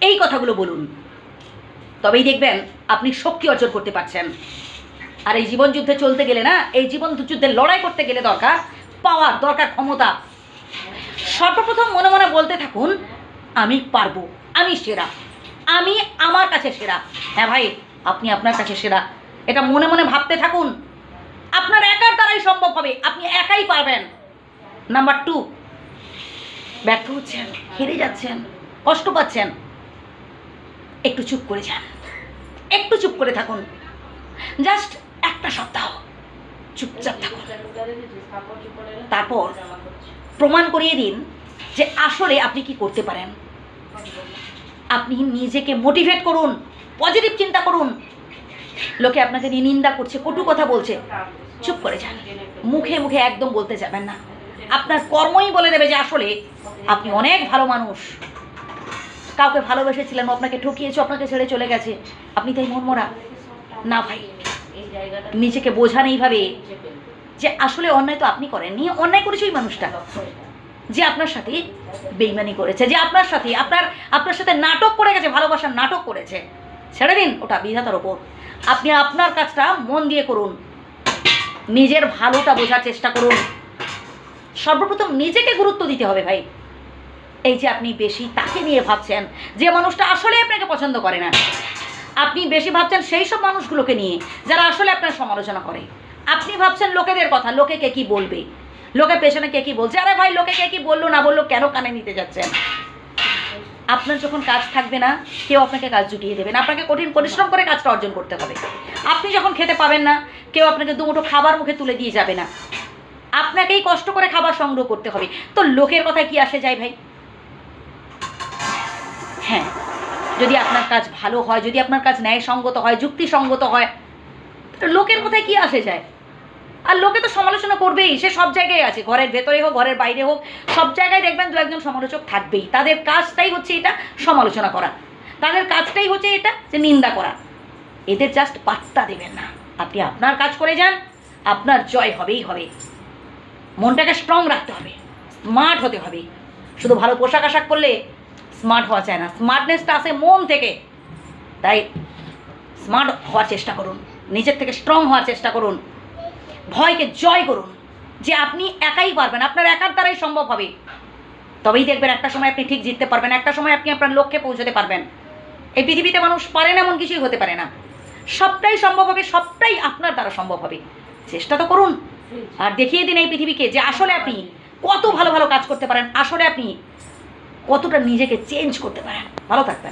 এই কথাগুলো বলুন। তবেই দেখবেন আপনি শক্তি অর্জন করতে পারছেন। আর এই জীবন যুদ্ধে চলতে গেলে না, এই জীবন যুদ্ধে লড়াই করতে গেলে দরকার পাওয়ার, দরকার ক্ষমতা। সর্বপ্রথম মনে মনে বলতে থাকুন, আমি পারব, আমি সেরা, আমি আমার কাছে সেরা। হ্যাঁ ভাই, আপনি আপনার কাছে সেরা। এটা মনে মনে ভাবতে থাকুন। আপনার একার দ্বারাই সম্ভব হবে, আপনি একাই পারবেন। নাম্বার টু ব্যর্থ হচ্ছেন, হেরে যাচ্ছেন, কষ্ট পাচ্ছেন। একটু চুপ করে যান। একটু চুপ করে থাকুন। জাস্ট একটা সপ্তাহ চুপচাপ থাকুন। তারপর প্রমাণ করিয়ে দিন যে আসলে আপনি কি করতে পারেন। আপনি নিজেকে মোটিভেট করুন পজিটিভ চিন্তা করুন। লোকে আপনাকে নিয়ে নিন্দা করছে, কটু কথা বলছে। চুপ করে যান। মুখে মুখে একদম বলতে যাবেন না। আপনার কর্মই বলে দেবে যে আসলে আপনি অনেক ভালো মানুষ। কাউকে ভালোবেসেছিলেন আপনাকে ঠকিয়েছে আপনাকে ছেড়ে চলে গেছে। আপনি তাই মনমরা? না ভাই। নিজেকে বোঝান এইভাবে যে আসলে অন্যায় তো আপনি করেননি অন্যায় করেছে ওই মানুষটা। যে আপনার সাথে বেইমানি করেছে, যে আপনার সাথে আপনার আপনার সাথে নাটক করে গেছে, ভালোবাসার নাটক করেছে। ছেড়ে দিন ওটা বিধাতার ওপর। আপনি আপনার কাজটা মন দিয়ে করুন। নিজের ভালোটা বোঝার চেষ্টা করুন। সর্বপ্রথম নিজেকে গুরুত্ব দিতে হবে ভাই। এই যে আপনি বেশি তাকে নিয়ে ভাবছেন, যে মানুষটা আসলে আপনাকে পছন্দ করে না। আপনি বেশি ভাবছেন সেই সব মানুষগুলোকে নিয়ে, যারা আসলে আপনার সমালোচনা করে। আপনি ভাবছেন লোকেদের কথা, লোকে কে কি বলবে? লোকে পেছনে কে কি বলছে? আরে ভাই, লোকে কে কি বলল, না বলল, কেন কানে নিতে যাচ্ছেন? আপনার যখন কাজ থাকবে না, কেউ আপনাকে কাজ জুটিয়ে দেবে না। আপনাকে কঠিন পরিশ্রম করে কাজটা অর্জন করতে হবে। আপনি যখন খেতে পাবেন না, কেউ আপনাকে দুমুঠো খাবার মুখে তুলে দিয়ে যাবে না। আপনাকেই কষ্ট করে খাবার সংগ্রহ করতে হবে। তো লোকের কথা কি আসে যায় ভাই? হ্যাঁ যদি আপনার কাজ ভালো হয়, যদি আপনার কাজ ন্যায়সঙ্গত হয়, যুক্তিসঙ্গত হয় লোকের কোথায় কি আসে যায়? আর লোকে তো সমালোচনা করবেই, সে সব জায়গায় আছে, ঘরের ভেতরে হোক, ঘরের বাইরে হোক, সব জায়গায় দেখবেন দু একজন সমালোচক থাকবেই। তাদের কাজটাই হচ্ছে এটা সমালোচনা করা। তাদের কাজটাই হচ্ছে এটা যে নিন্দা করা। এদের জাস্ট পাত্তা দেবেন না। আপনি আপনার কাজ করে যান, আপনার জয় হবেই হবে। মনটাকে স্ট্রং রাখতে হবে স্মার্ট হতে হবে। শুধু ভালো পোশাক আশাক করলে স্মার্ট হওয়া চায় না। স্মার্টনেসটা আসে মন থেকে। তাই স্মার্ট হওয়ার চেষ্টা করুন। নিজের থেকে স্ট্রং হওয়ার চেষ্টা করুন। ভয়কে জয় করুন। যে আপনি একাই পারবেন। আপনার একার দ্বারাই সম্ভব হবে। তবেই দেখবেন একটা সময় আপনি ঠিক জিততে পারবেন। একটা সময় আপনি আপনার লক্ষ্যে পৌঁছতে পারবেন। এই পৃথিবীতে মানুষ পারে না এমন কিছুই হতে পারে না। সবটাই সম্ভব হবে, সবটাই আপনার দ্বারা সম্ভব হবে। চেষ্টা তো করুন। আর দেখিয়ে দিন এই পৃথিবীকে যে আসলে আপনি কত ভালো ভালো কাজ করতে পারেন। আসলে আপনি কতটা নিজেকে চেঞ্জ করতে পারেন। ভালো থাকবেন।